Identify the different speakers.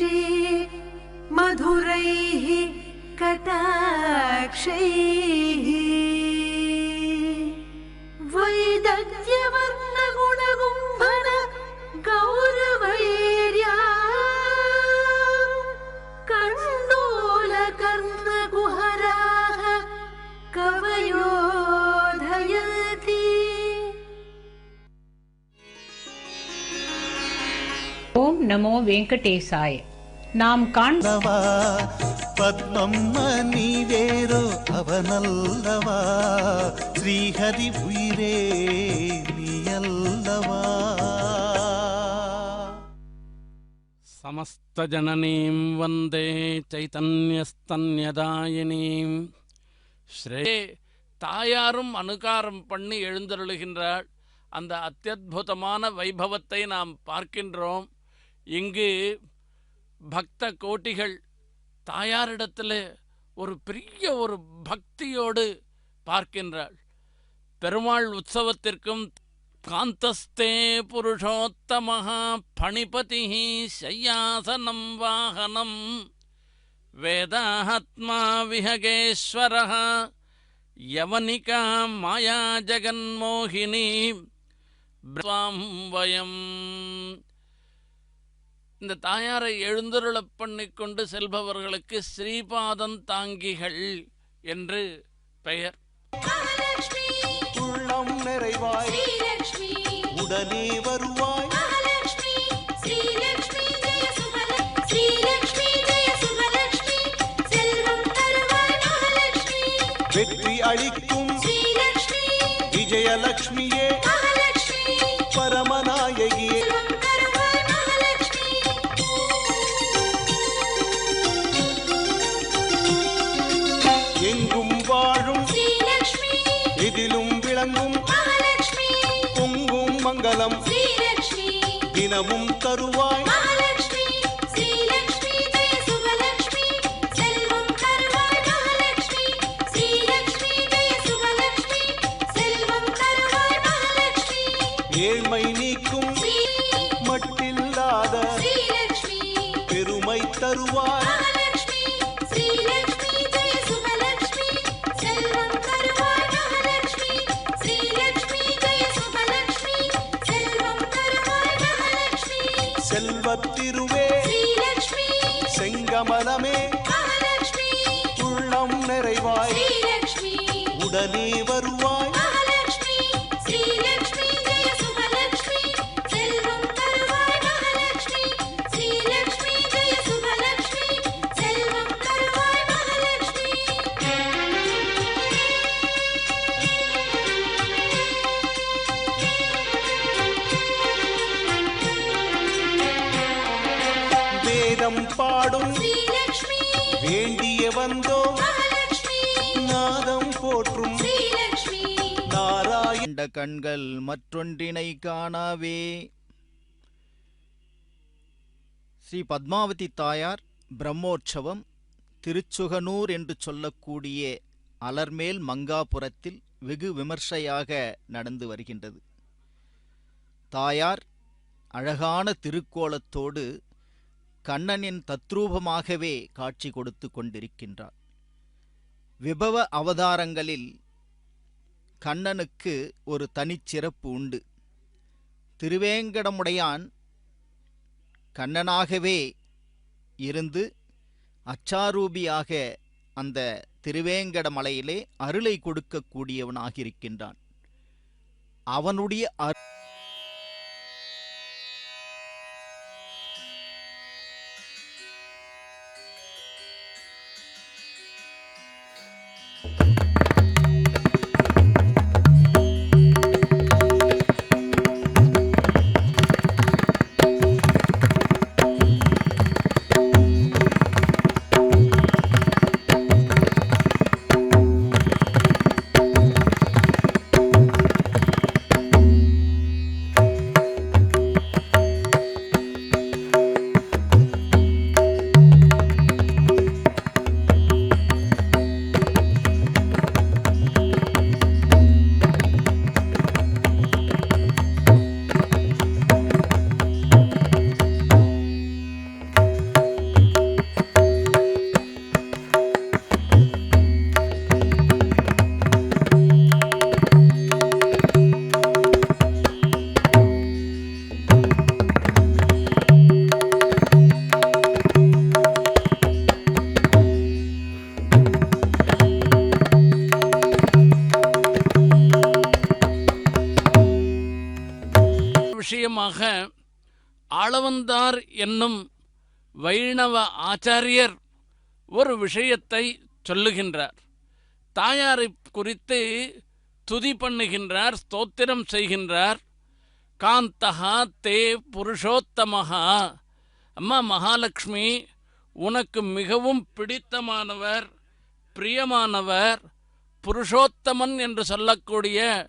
Speaker 1: ी मधुरैः कटाक्षैः
Speaker 2: वैद्यावर् நமோ வெங்கடேசாய். நாம்
Speaker 3: காண்பவா பத்மம்ம நீவேரோ அவனல்லவா? ஸ்ரீஹரி உயிரே நீயல்லவா
Speaker 4: समस्तजननीं வந்தே चैतन्यस्तन्यदायिनीं ஸ்ரே தாயாரும் அனுகாரம் பண்ணி எழுந்தருளுகின்றாள். அந்த அத்தியுதமான வைபவத்தை நாம் பார்க்கின்றோம். இங்கு பக்த கோட்டிகள் தாயாரிடத்தில் ஒரு பெரிய ஒரு பக்தியோடு பார்க்கின்றாள். பெருமாள் உற்சவத்திற்கும் காந்தஸ்தே புருஷோத்தமஹா பணிபதி சையாசனம் வாகனம் வேதாத்மா விஹகேஸ்வரः யவனிகா மாயா ஜெகன்மோகினி வயம் இந்த தாயாரை எழுந்தருளப் பண்ணி கொண்டு செல்பவர்களுக்கு ஸ்ரீபாதம் தாங்கிகள் என்று பெயர்.
Speaker 3: உள்ளம் நிறைவாய். உடனே வருவாய். வெற்றி அளிக்கும் விஜயலட்சுமியே மங்களம் தினமும் தருவாய்.
Speaker 1: ஸ்ரீலக்ஷ்மி.
Speaker 3: செங்கமலமே. உள்ளம் நிறைவாய். உடனே வருவாய். வேதம் பாடும். வேண்டிய வந்தோம் நாதம் போற்றும். நாராயண.
Speaker 5: கண்கள் மற்றொன்றினை காணாவே. ஸ்ரீ பத்மாவதி தாயார் பிரம்மோற்சவம் திருச்சுகனூர் என்று சொல்லக்கூடிய அலர்மேல் மங்காபுரத்தில் வெகு விமர்சையாக நடந்து வருகின்றது. தாயார் அழகான திருக்கோலத்தோடு கண்ணனின் தத்ரூபமாகவே காட்சி கொடுத்து கொண்டிருக்கின்றார். விபவ அவதாரங்களில் கண்ணனுக்கு ஒரு தனிச்சிறப்பு உண்டு. திருவேங்கடமுடையான் கண்ணனாகவே இருந்து அச்சாரூபியாக அந்த திருவேங்கட மலையிலே அருளை கொடுக்கக்கூடியவனாக இருக்கின்றான் அவனுடைய அரு-
Speaker 4: காரணமாக ஆளவந்தார் என்னும் வைணவ ஆச்சாரியர் ஒரு விஷயத்தை சொல்லுகின்றார். தாயாரை குறித்து துதி பண்ணுகின்றார் ஸ்தோத்திரம் செய்கின்றார். காந்தஹா தே புருஷோத்தமஹா. அம்மா மகாலட்சுமி உனக்கு மிகவும் பிடித்தமானவர் பிரியமானவர் புருஷோத்தமன் என்று சொல்லக்கூடிய